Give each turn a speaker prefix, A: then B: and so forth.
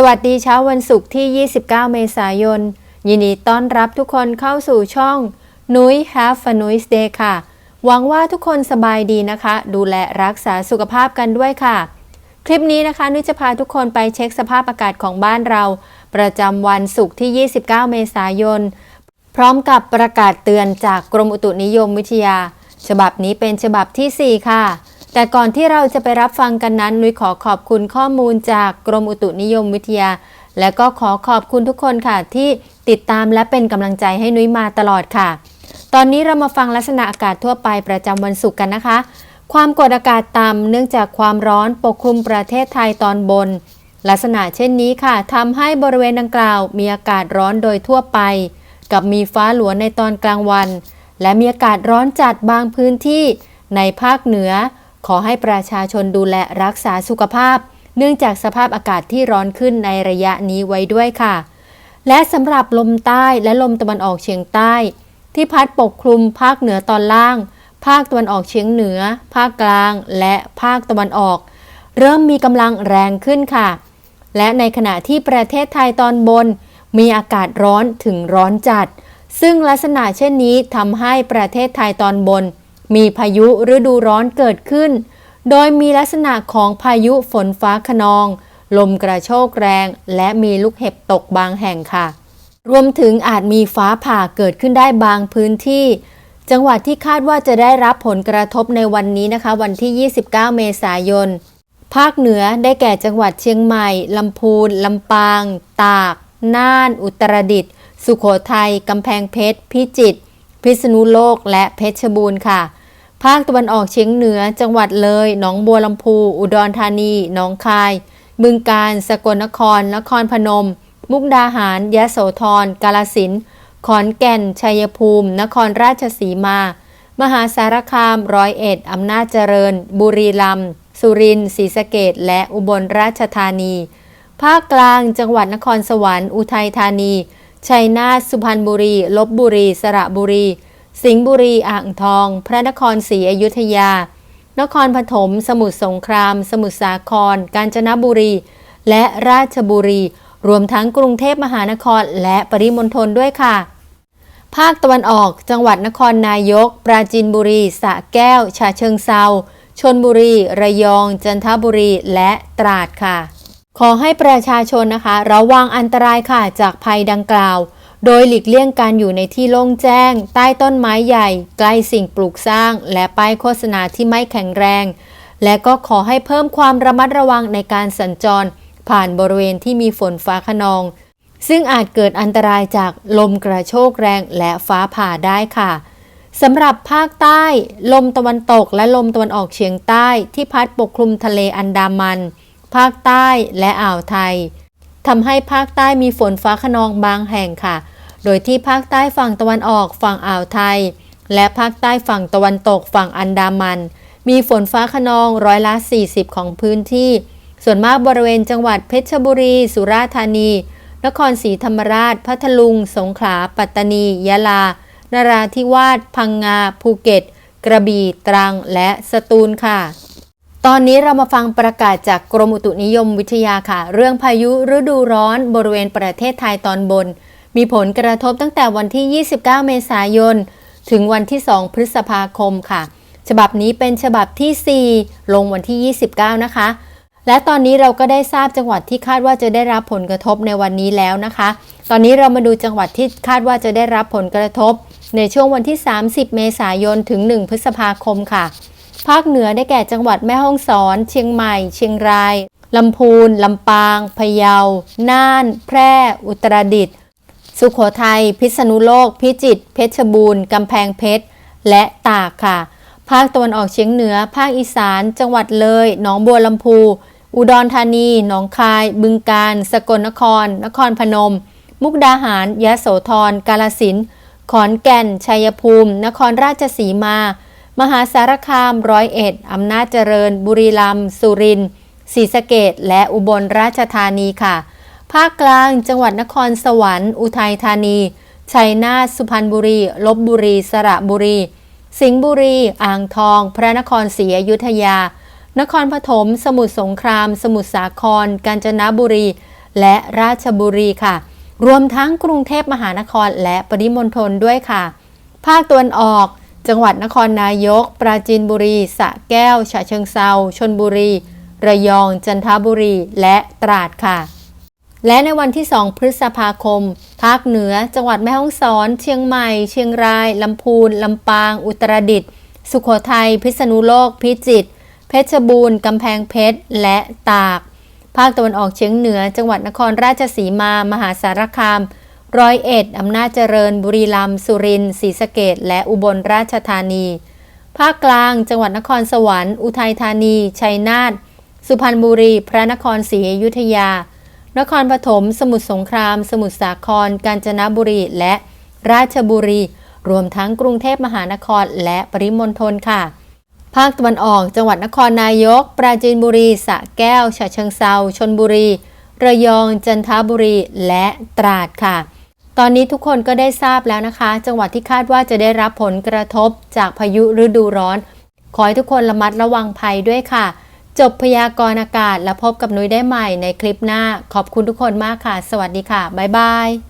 A: สวัสดีเช้าวันศุกร์ที่ 29 เมษายน ยินดีต้อนรับทุกคนเข้าสู่ช่องนุ้ย Have a Nice Day ค่ะ หวังว่าทุกคนสบายดีนะคะ ดูแลรักษาสุขภาพกันด้วยค่ะ คลิปนี้นะคะ นุ้ยจะพาทุกคนไปเช็คสภาพอากาศของบ้านเรา ประจำวันศุกร์ที่ 29 เมษายน พร้อมกับประกาศเตือนจากกรมอุตุนิยมวิทยา ฉบับนี้เป็นฉบับทีสี่4 ค่ะ แต่ก่อนที่เราจะไปรับฟังกันนั้น นุ้ยขอขอบคุณข้อมูลจากกรมอุตุนิยมวิทยา และก็ขอขอบคุณทุกคนค่ะ ที่ติดตามและเป็นกำลังใจให้นุ้ยมาตลอดค่ะ ตอนนี้เรามาฟังลักษณะอากาศทั่วไปประจำวันศุกร์กันนะคะ ความกดอากาศต่ำเนื่องจากความร้อนปกคลุมประเทศไทยตอนบน ลักษณะเช่นนี้ค่ะทำให้บริเวณดังกล่าว มีอากาศร้อนโดยทั่วไป กับมีฟ้าหลวในตอนกลางวัน และมีอากาศร้อนจัดบางพื้นที่ในภาคเหนือ ขอให้ประชาชนดูแลรักษาสุขภาพ เนื่องจากสภาพอากาศที่ร้อนขึ้นในระยะนี้ไว้ด้วยค่ะ และสำหรับลมใต้และลมตะวันออกเฉียงใต้ ที่พัดปกคลุมภาคเหนือตอนล่าง ภาคตะวันออกเฉียงเหนือ ภาคกลาง และภาคตะวันออก เริ่มมีกำลังแรงขึ้นค่ะ และในขณะที่ประเทศไทยตอนบน มีอากาศร้อนถึงร้อนจัด ซึ่งลักษณะเช่นนี้ทำให้ประเทศไทยตอนบน มีพายุฤดูร้อนเกิดขึ้น โดยมีลักษณะของพายุฝนฟ้าขนอง ลมกระโชกแรง และมีลูกเห็บตกบางแห่งค่ะ รวมถึงอาจมีฟ้าผ่าเกิดขึ้นได้บางพื้นที่ จังหวัดที่คาดว่าจะได้รับผลกระทบในวันนี้นะคะ วันที่ 29 เมษายน ภาคเหนือได้แก่จังหวัดเชียงใหม่ลำพูนลำปาง ตาก น่าน อุตรดิตถ์สุโขทัยกำแพงเพชร พิจิตรพิษณุโลกและเพชรบูรณ์ค่ะ ภาคตะวันออกเฉียงเหนือ จังหวัดเลย หนองบัวลำพู อุดรธานี หนองคาย บึงกาฬ สกลนคร นครพนม มุกดาหาร ยะโสธร กาลสินธ์ขอนแก่น ชัยภูมิ นครราชสีมา มหาสารคาม ร้อยเอ็ด อำนาจเจริญ บุรีรัมย์ สุรินทร์ ศรีสะเกดและอุบลราชธานี ภาคกลาง จังหวัดนครสวรรค์ อุทัยธานี ชัยนาท สุพรรณบุรี ลบบุรี สระบุรี สิงห์บุรีอ่างทอง พระนครศรีอยุธยา นครปฐม สมุทรสงคราม สมุทรสาคร กาญจนบุรี และราชบุรี รวมทั้งกรุงเทพมหานครและปริมณฑลด้วยค่ะ ภาคตะวันออกจังหวัดนครนายก ปราจีนบุรีสระแก้วฉะเชิงเซาชนบุรี ระยอง จันทบุรี และตราดค่ะ ขอให้ประชาชนนะคะ ระวังอันตรายค่ะจากภัยดังกล่าว โดยหลีกเลี่ยงการอยู่ในที่โล่งแจ้ง ใต้ต้นไม้ใหญ่ ใกล้สิ่งปลูกสร้าง และป้ายโฆษณาที่ไม่แข็งแรง และก็ขอให้เพิ่มความระมัดระวังในการสัญจร ผ่านบริเวณที่มีฝนฟ้าขนอง ซึ่งอาจเกิดอันตรายจากลมกระโชกแรงและฟ้าผ่าได้ค่ะสำหรับภาคใต้ ลมตะวันตกและลมตะวันออกเฉียงใต้ที่พัดปกคลุมทะเลอันดามัน ภาคใต้และอ่าวไทย ทำให้ภาคใต้มีฝนฟ้าขนองบางแห่งค่ะ โดยที่ภาคใต้ฝั่งตะวันออกฝั่งอ่าวไทย และภาคใต้ฝั่งตะวันตกฝั่งอันดามัน มีฝนฟ้าขนองร้อยละ 40 ของพื้นที่ ส่วนมากบริเวณจังหวัดเพชรบุรี สุราษฎร์ธานี นครศรีธรรมราช พัทลุง สงขลา ปัตตานี ยะลา นราธิวาส พังงา ภูเก็ต กระบี่ ตรัง และสตูลค่ะ ตอนนี้เรามาฟังประกาศจากกรมอุตุนิยมวิทยาค่ะ เรื่องพายุฤดูร้อนบริเวณประเทศไทยตอนบน มีผลกระทบตั้งแต่วันที่ 29 เมษายน ถึงวันที่ 2 พฤษภาคมค่ะ ฉบับนี้เป็นฉบับที่ 4 ลงวันที่ 29 นะคะ และตอนนี้เราก็ได้ทราบจังหวัดที่คาดว่าจะได้รับผลกระทบในวันนี้แล้วนะคะ ตอนนี้เรามาดูจังหวัดที่คาดว่าจะได้รับผลกระทบ ในช่วงวันที่ 30 เมษายน ถึง 1 พฤษภาคมค่ะ ภาคเหนือได้แก่จังหวัดแม่ฮ่องสอน เชียงใหม่ เชียงรายลำพูน ลำปาง พะเยา น่าน แพร่ อุตรดิตถ์ สุโขทัย พิษณุโลก พิจิตร เพชรบูรณ์ กำแพงเพชร และตากค่ะ ภาคตะวันออกเฉียงเหนือ ภาคอีสาน จังหวัดเลย หนองบัวลำพู อุดรธานี หนองคาย บึงกาฬ สกลนคร นครพนม มุกดาหาร ยะโสธร กาลสิน ขอนแก่น ชัยภูมิ นครราชสีมา มหาสารคามร้อยเอ็ดอำนาจเจริญ บุรีรัมย์สุรินทร์ศรีสะเกดและอุบลราชธานีค่ะ ภาคกลางจังหวัดนครสวรรค์ อุทัยธานีชัยนาทสุพรรณบุรีลบบุรี สระบุรี สิงห์บุรี อ่างทอง พระนครศรีอยุธยา นครปฐมสมุทรสงคราม สมุทรสาคร กาญจนบุรี และราชบุรีค่ะ รวมทั้งกรุงเทพมหานครและปริมณฑลด้วยค่ะ ภาคตะวันออก จังหวัดนครนายก ปราจีนบุรีสระแก้ว ฉะเชิงเซาชนบุรี ระยอง จันทบุรี และตราดค่ะ และในวันที่ 2 พฤษภาคม ภาคเหนือ จังหวัดแม่ฮ่องสอน เชียงใหม่ เชียงราย ลำพูน ลำปาง อุตรดิตถ์ สุโขทัย พิษณุโลก พิจิตร เพชรบูรณ์ กำแพงเพชร และตาก ภาคตะวันออกเฉียงเหนือ จังหวัดนครราชสีมา มหาสารคาม ร้อยเอ็ดอำนาจเจริญ บุรีรัมย์สุรินทร์ศรีสะเกดและอุบลราชธานี ภาคกลาง จังหวัดนครสวรรค์ อุทัยธานี ชัยนาท สุพรรณบุรี พระนครศรีอยุธยา นครปฐม สมุทรสงคราม สมุทรสาคร กาญจนบุรี และราชบุรี รวมทั้งกรุงเทพมหานคร และปริมณฑลค่ะ ภาคตะวันออก จังหวัดนครนายก ปราจีนบุรี สระแก้ว ฉะเชิงเซาชนบุรี ระยอง จันทบุรี และตราดค่ะ ตอนนี้ทุกคนก็ได้ทราบแล้วนะคะ จังหวัดที่คาดว่าจะได้รับผลกระทบจากพายุฤดูร้อน ขอให้ทุกคนระมัดระวังภัยด้วยค่ะ จบพยากรณ์อากาศและพบกับนุ้ยได้ใหม่ในคลิปหน้า ขอบคุณทุกคนมากค่ะ สวัสดีค่ะ บ๊ายบาย